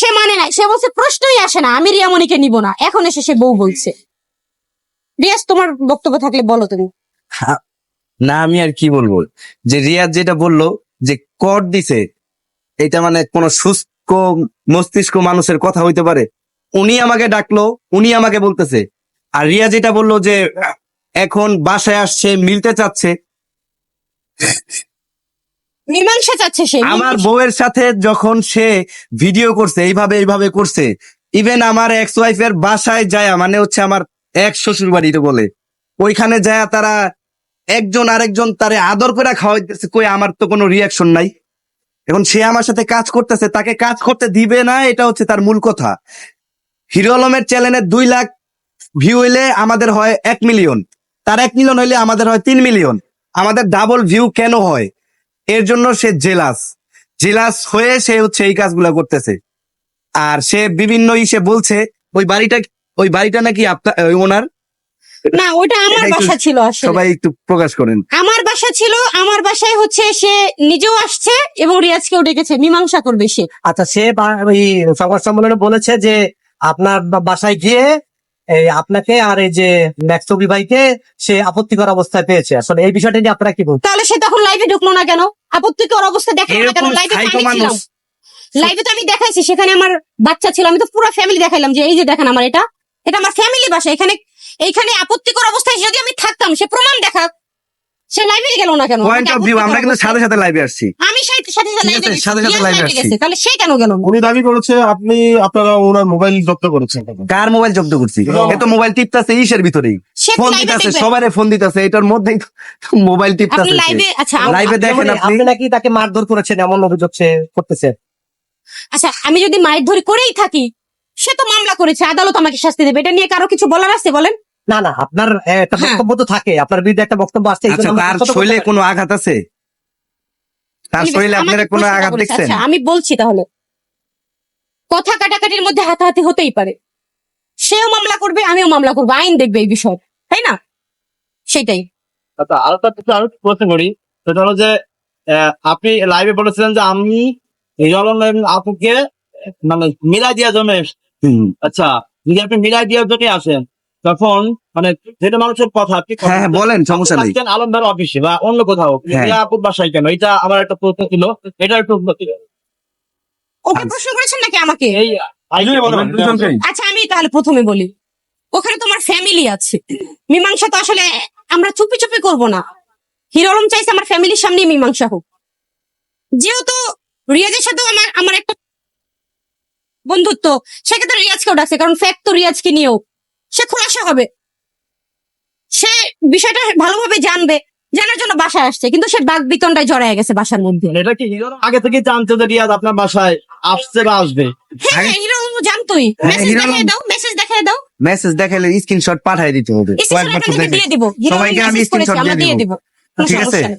সে মানে নাই। সে বলছে, প্রশ্নই আসে না, আমি রিয়ামণিকে নিব না। এখন এসে সে বউ বলছে। রিয়াজ, তোমার বক্তব্য থাকলে বলো তুমি। না, আমি আর কি বলব? যে রিয়াজ যেটা বলল, যে কর দিছে, এটা মানে কোন শুষ্ক মস্তিষ্ক মানুষের কথা হইতে পারে। উনি আমাকে ডাকলো, উনি আমাকে বলতেছে। আর রিয়া যেটা বলল যে, এখন বাসায় আসছে, মিলতে চাচ্ছে। মীমাংসা চাচ্ছে সে আমার বউয়ের সাথে যখন সে ভিডিও করছে এইভাবে এইভাবে করছে ইভেন আমার এক্স ওয়াইফের বাসায় যায় মানে হচ্ছে আমার এক শ্বশুর বাড়িতে বলে। ওইখানে যায় তারা একজন আরেকজন তারে আদর করে খাওয়াইতেছে কই আমার তো কোনো রিয়াকশন নাই। এখন সে আমার সাথে কাজ করতেছে তাকে কাজ করতে দিবে না এটা হচ্ছে তার মূল কথা। হিরো আলমের চ্যানেলে দুই লাখ ভিউ হইলে আমাদের হয় এক মিলিয়ন তার এক মিলিয়ন হইলে আমাদের হয় তিন মিলিয়ন আমাদের ডাবল ভিউ কেন হয়? এর জন্য সে জেলাস। জেলাস হয়ে সে হচ্ছে এই কাজগুলা করতেছে। আর সে বিভিন্ন ইসে বলছে ওই বাড়িটা ওই বাড়িটা নাকি আপনার ওনার? না ওইটা আমার বাসা ছিল আসলে। সবাই একটু প্রকাশ করেন। আমার বাসা ছিল আমার বাসায় হচ্ছে সে নিজেও আসছে এবং রিয়াজকেও ডেকেছে মীমাংসা করবে সে। আচ্ছা সে বা- ওই সংবাদ সম্মেলনে বলেছে যে আপনার বাসায় গিয়ে আপনাকে আর এই যে ম্যাক্সবি ভাইকে সে আপত্তিকর অবস্থায় পেয়েছে। আসলে এই বিষয়টা নিয়ে আপনারা কি বলছেন তাহলে সে তখন লাইভে ঢুকলো না কেন? আপত্তিকর অবস্থা দেখাল না কেন? লাইভে লাইভে তো আমি দেখাইছি সেখানে আমার বাচ্চা ছিল। আমি তো পুরো ফ্যামিলি দেখাইলাম যে এই যে দেখেন আমার এটা। এটা আমার ফ্যামিলি বাসা। এখানে এইখানে আপত্তিকর অবস্থায় যদি আমি থাকতাম সে প্রমাণ দেখা সে লাইভে গেল না কেন? পয়েন্ট অফ ভিউ আমরা কিন্তু সাথে সাথে লাইভে আসছি। আমি সাথে সাথে লাইভে সাথে সাথে live এ আসছি। তাহলে সে কেন গেল? উনি দাবি করেছে আপনি আপনারা ওনার মোবাইল জব্দ করেছেন কার মোবাইল জব্দ করছি? এ তো মোবাইল টিপতাছে ইসের ভিতরেই। ফোন লাইভে দিতেছে সবারে ফোন দিতেছে এটার মধ্যেই মোবাইল আপনি টিপতাছে লাইভে আচ্ছা আম- লাইভে দেখেন আপনি। আপনি নাকি তাকে মারধর করেছেন এমন অভিযোগ সে করতেছে? আচ্ছা আমি যদি মায়ের ধরে করেই থাকি সে তো মামলা করেছে আদালত আমাকে শাস্তি দেবে। এটা নিয়ে কারও কিছু বলার আছে বলেন? না না আপনার একটা হ্যাঁ। বক্তব্য তো থাকে আপনার বিরুদ্ধে একটা বক্তব্য আসছে আচ্ছা তার শরীরে কোনো আঘাত আছে? তার শরীরে আপনারা কোনো আঘাত। দেখছেন? আচ্ছা, আমি বলছি তাহলে। কথা কাটাকাটির মধ্যে হাতাহাতি হতেই পারে। সেও মামলা করবে আমিও মামলা করব আইন দেখবে এই বিষয় তাই না? সেটাই আচ্ছা আরও তো আরও প্রশ্ন করি। সেটা হলো যে আহ, আপনি লাইভে বলেছিলেন যে আমি আপুকে মানে মিলাই দেওয়ার জন্য এসেছি। আচ্ছা যদি আপনি মিলাই দেওয়ার জন্য আসেন তখন মানে যেটা মানুষের কথা আপনি কথা হ্যাঁ হ্যাঁ, বলেন সমস্যা নেই। আলমদার অফিসে বা অন্য কোথাও হ্যাঁ। মিয়া আপুর বাসায় কেন? এটা আমার একটা প্রশ্ন ছিল এটা একটু ওকে প্রশ্ন করেছেন নাকি আমাকে? আচ্ছা আমি তাহলে প্রথমে বলি। ওখানে তোমার ফ্যামিলি আছে। মীমাংসা তো আসলে আমরা চুপি চুপি করব না। হিরোরম চাইছে আমার ফ্যামিলির সামনে মীমাংসা হোক। যেহেতু রিয়াজের সাথেও আমার আমার একটা বন্ধুত্ব সেক্ষেত্রে রিয়াজকেও ডাকছে কারণ ফ্যাক্ট তো রিয়াজকে নিয়েও। সে খোলাসা হবে। সে বিষয়টা ভালোভাবে জানবে জানার জন্য বাসায় আসছে কিন্তু সে বাঘ বিতনটায় জড়ায় গেছে বাসার মধ্যে। এটা কি হিরো আগে থেকে জানতো যে রিয়াজ আপনার বাসায় আসছে বা আসবে। হ্যাঁ হিরো জানতোই। হ্যাঁ, মেসেজ হিরো- দেখায় দাও মেসেজ দেখায় দাও। মেসেজ দেখাইলে স্ক্রিনশট পাঠাই দিতে হবে। স্ক্রিনশট দিয়ে দিব। সবাইকে আমি আমরা দিয়ে দিব। ঠিক আছে?